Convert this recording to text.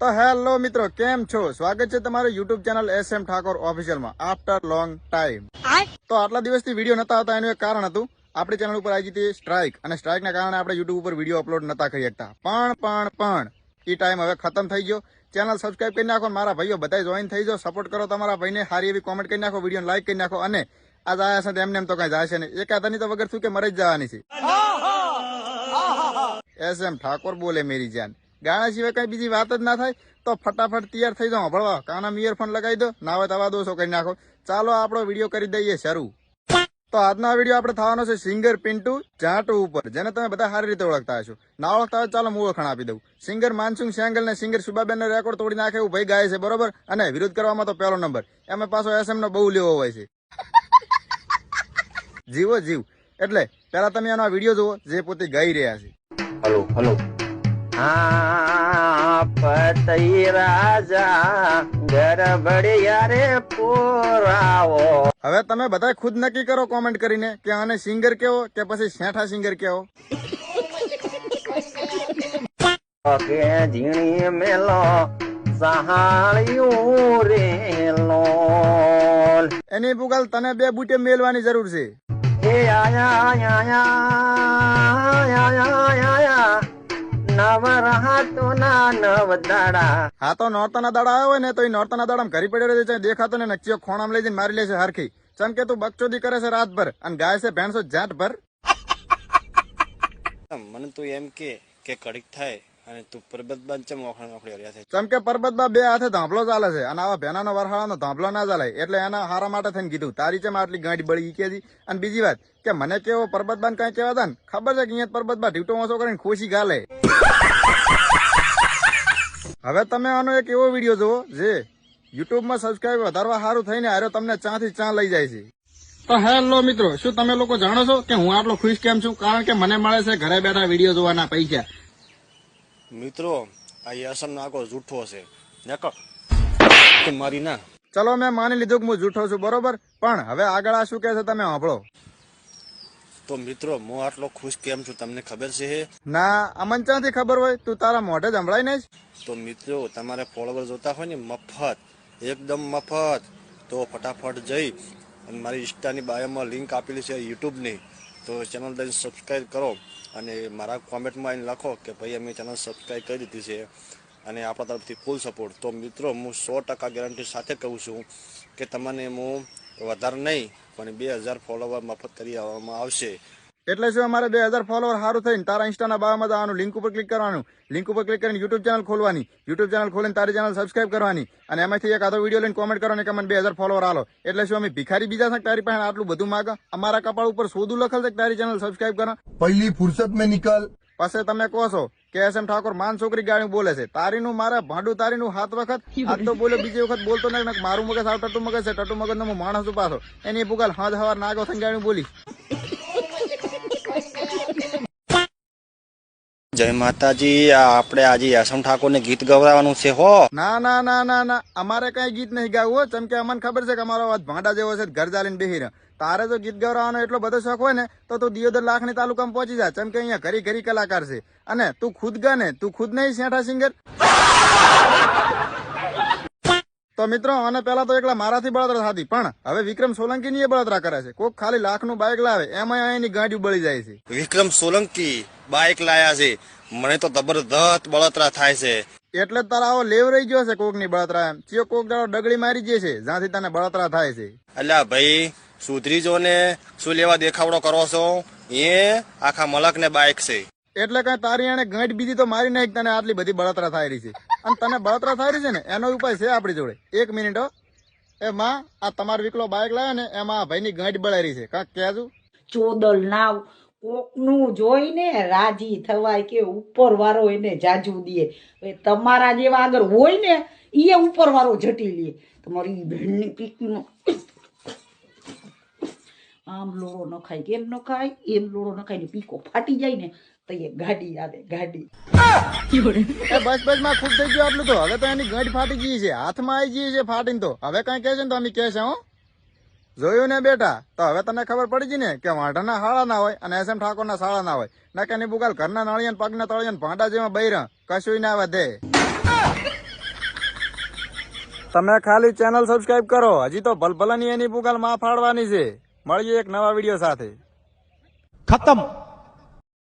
તો હેલો મિત્રો કેમ છો? સ્વાગત છે તમારું YouTube channel S M Thakor ઓફિશિયલમાં after long time તો આટલા દિવસથી વીડિયો નતા હતા એનું એક કારણ હતું. આપણી ચેનલ ઉપર આવી હતી સ્ટ્રાઇક અને સ્ટ્રાઇકના કારણે આપણે યુટ્યુબ ઉપર વીડિયો અપલોડ નતા કરી શકતા. પણ પણ પણ એ ટાઈમ હવે ખતમ થઈ ગયો. ચેનલ સબસ્ક્રાઇબ કરી નાખો મારા ભાઈઓ બધા જોઈન થઈ જાઓ. સપોર્ટ કરો તમારા ભાઈને સારી એવી કોમેન્ટ કરી નાખો વીડિયો લાઈક કરી નાખો અને આ જાય છે એમને એમ તો કઈ જાય છે નહીં એકાદાની તો વગર શું કે મરી જ જવાની છે. એસ એમ ઠાકોર બોલે મેરી જાન. ગાણા સિવાય કઈ બીજી વાત જ ના થાય, તો ફટાફટ તૈયાર થઈ જાઓ ભળવા કાના ઇયરફોન લગાવી દો નાવે તવા દોષો કરી નાખો. ચાલો આપણો વીડિયો કરી દઈએ શરૂ. તો આજનો વીડિયો આપણે થવાનો છે સિંગર પિન્ટુ જાટુ ઉપર, જેને તમે બધા સારી રીતે ઓળખતા હશો. ના ઓળખતા હોય ચાલો હું ઓળખાણ આપી દઉં. સિંગર માનસુંગ સેંગલ ને સિંગર સુબાબેન રેકોર્ડ તોડી નાખે એવું ભાઈ ગાય છે, બરોબર? અને વિરોધ કરવામાં તો પહેલો નંબર એમાં પાછો એસએમ નો બહુ લેવો હોય છે. જીવો જીવ. એટલે પેલા તમે એનો વીડિયો જુઓ, જે પોતે ગાઈ રહ્યા છે. હલો હલો પતઈ રાજા ગરબડિયા રે પુરાવો. હવે તમે બધા ખુદ નક્કી કરો કોમેન્ટ કરીને કે આને સિંગર કેવો કે પછી શેઠા સિંગર કેવો? કે ઝીણી મેલો સહાળ્યું રેલો એની પુગાલ તને બે બુટે મેલવાની જરૂર છે. એ આયા આયા આયા આયા આયા. નવ રાતો ના નવ દાડા. હા તો નોરતાના દાડા આવ્યો હોય ને તો એ નોરતાના દાડામાં ઘરી પડ્યો રહે છે દેખાતો ને નકચીઓ ખોણામાં લઈ જઈને મારી લે છે હરખી. ચમ કે તું બકચોદી કરે છે રાતભર અને ગાય છે ભેણસો જાટ ભર મને તું એમ કે કે કડીક થાય અને તું પરબત બાંધ ચમ ઓખણ ઓખડી રહ્યા છે. ચમ કે પરબતમાં બે હાથે ધાંભલો ચાલે છે અને આવા ભેનાનો વરહાળાનો ધાંભલો ના ચાલે. એટલે એના હારા માટે થઈને કીધું તારી ચમ આટલી ગાંઠ બળી કે અને બીજી વાત કે મને કેવો પરબતબાન કઈ કહેવા હતા ને? ખબર છે કે અહીંયા પરબતબા ઢીટો ઓછો કરીને ખુશી ગાલે. હવે તમે આનો એક એવો વીડિયો જુઓ જે યુટ્યુબમાં સબસ્ક્રાઇબ વધારવા સારું થઈને આરો તમને ચા થી ચા લઈ જાય છે. તો હેલો મિત્રો શું તમે લોકો જાણો છો કે હું આટલો ખુશ કેમ છું? કારણ કે મને મળે છે ઘરે બેઠા વીડિયો જોવાના પૈસા. મિત્રો આ યસમ નાકો જૂઠો છે. નકો મારી ના. ચલો મેં માની લીધું કે હું જૂઠો છું બરોબર? પણ હવે આગળ આ શું કહે છે તમે સાંભળો. તો મિત્રો હું આટલો ખુશ કેમ છું? તમને ખબર છે? ના અમન ચાથી ખબર હોય? તું તારા મોઢે જ સંભળાય ને તો મિત્રો તમારે ફોલોવર જોતા હોય ને મફત એકદમ મફત. તો ફટાફટ જઈ અને મારી ઇન્સ્ટાની બાયોમાં લિંક આપેલી છે યુટ્યુબની. તો ચેનલ દઈને સબસ્ક્રાઈબ કરો અને મારા કોમેન્ટમાં આવીને લખો કે ભાઈ અમે ચેનલ સબસ્ક્રાઈબ કરી દીધી છે અને આપણા તરફથી ફૂલ સપોર્ટ તો મિત્રો હું સો ટકા ગેરંટી સાથે કહું છું કે તમને હું વધારે નહીં પણ બે હજાર ફોલોવર મફત કરી આવવામાં આવશે. એટલે શું અમારે બે હજાર ફોલોવર સારું થઈને તારા ઇન્સ્ટાના બાયોમાં જવાનું લિંક ઉપર ક્લિક કરવાનું. લિંક ઉપર ક્લિક કરીને યુટ્યુબ ચેનલ ખોલવાની. યુટ્યુબ ચેનલ ખોલીને તારી ચેનલ સબસ્ક્રાઇબ કરવાની. અને એમાંથી એક આધો વીડિયો લઈને કોમેન્ટ કરવાની કે મને બે હજાર ફોલોવર હાલો એટલે શું અમે ભિખારી બીજા છે તારી પાસે આટલું બધું માગ? અમારા કપાળ ઉપર સોદું લખેલ છે તારી ચેનલ સબસ્ક્રાઇબ કરો? પહેલી ફુરસત મેં નિકાલ પછી તમે કહો છો કે એસ એમ ઠાકોર માન છોકરી ગાડી બોલે છે. તારીનું મારે ભાંડું, તારીનું હાથ વખત આજ તો બોલે બીજી વખત બોલતો નહીં મારું મગજ સાવ ટટુ મગજ છે ટટુ મગજ હું માણસ ઉપાસો એની પુગાલ હાથ હવાર નાગો ગાડી બોલી જય માતાજી આપણે આજે યશમ ઠાકોરને ગીત ગવડાવવાનું છે, હો. ના ના ના ના ના. અમારે કઈ ગીત નહીં ગાવું જેમ કે અમને ખબર છે કે અમારો અવાજ ભાંડા જેવો છે, ઘર ચાલીને બેહી તારે જો ગીત ગવડાવવાનો એટલો બધો શોખ હોય ને, તો તું દિયોદર લાખની તાલુકામાં પહોંચી જા. જેમ કે અહીંયા ઘરી ઘરી કલાકાર છે. અને તું ખુદ ગા ને તું ખુદ નહીં, શેઠા સિંગર. તો મિત્રો અને પેલા તો એકલા મારાથી બળતરા થતી પણ હવે વિક્રમ સોલંકી ની બળતરા કરે છે. કોક ખાલી લાખનું બાઇક લાવે એમાં એની ગાડી બળી જાય છે. વિક્રમ સોલંકી બાઇક લાયા છે. મને તો જબરદસ્ત બળતરા થાય છે. એટલે તારાઓ લેવ રહી ગયો છે કોકની બળતરા એમ. ચિયો કોક દાડો ડગડી મારી ગયે છે જ્યાંથી તને બળતરા થાય છે. અલ્યા ભાઈ સુધરી જો ને શું લેવા દેખાવડો કરો છો? એ આખા મલક ને બાઇક છે. એટલે કઈ તારી એને ગાંઠ બીજી તો મારી નાખ તને આટલી બધી બળતરા થાય રહી છે. અને તને બળતરા થઈ છે ને, એનો ઉપાય છે આપણી જોડે. એક મિનિટ એ માં, આ તમારો વિકલો બાઇક લાવે ને, એમાં આ ભાઈની ગાંઠ બળાઈ છે. કાંક કહેજું ચોદલ નાવ, કોકનું જોઈને રાજી થવાય કે ઉપર વાળો એને જાજુ દે. તમારા જેવા આગળ હોય ને એ ઉપર વાળો જટી લે. તમારી બહેનની પીકનો આમ લોડો ન ખાય કેમ ન ખાય એમ લોડો ન ખાય ને પીકો ફાટી જાય ને ગાડી આવે ગાડી. બસ બસમાં ખુશ થઈ ગયો આટલું તો. હવે તો એની ગાંઠ ફાટી ગઈ છે. હાથમાં આવી ગઈ છે ફાટીને તો. હવે કઈ કહે છે ને તો અમે કહે છે હું. જોયું ને બેટા? તો હવે તને ખબર પડી ગઈ ને કે વાંઢાના હાળા ના હોય અને એસ એમ ઠાકોરના સાળા ના હોય. ના કે એની બુગાલ ઘરના નાળિયા પગના તળિયા ભાંડા જેવા બૈરા. કશું ના વધે. તમે ખાલી ચેનલ સબસ્ક્રાઈબ કરો. હજી તો ભલભલાની એની બુગાલમાં ફાડવાની છે. મળીએ એક નવા વીડિયો સાથે. ખતમ.